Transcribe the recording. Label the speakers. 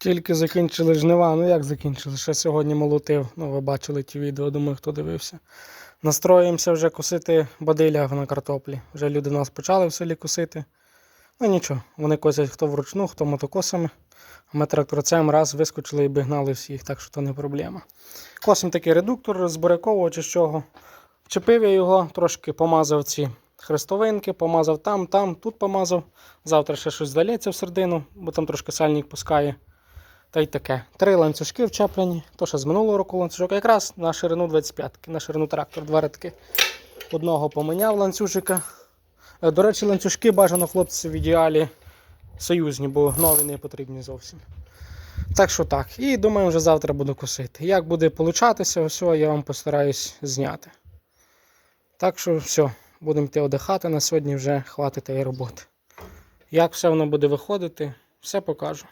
Speaker 1: Тільки закінчили жнива. Ну як закінчили? Ще сьогодні молотив. Ну, ви бачили ті відео, думаю, хто дивився. Настроїмося вже косити бадиля на картоплі. Вже люди нас почали в селі косити. Ну нічого, вони косять хто вручну, хто мотокосами. А ми тракторцем раз вискочили і бігнали всіх, так що то не проблема. Косим такий редуктор з бурякового чи з чого. Вчепив я його, трошки помазав ці хрестовинки, помазав там, там, тут помазав. Завтра ще щось залється в середину, бо там трошки сальник пускає. Та й таке. Три ланцюжки вчеплені, то ще з минулого року ланцюжок, якраз на ширину 25-ки, на ширину трактор, два рядки. Одного поміняв ланцюжика. Е, До речі, ланцюжки бажано хлопці в ідеалі союзні, бо нові не потрібні зовсім. Так що так. І думаю, вже завтра буду косити. Як буде получатися, все, я вам постараюсь зняти. Так що все, будемо йти одихати на сьогодні вже хватить тієї роботи. Як все воно буде виходити, все покажу.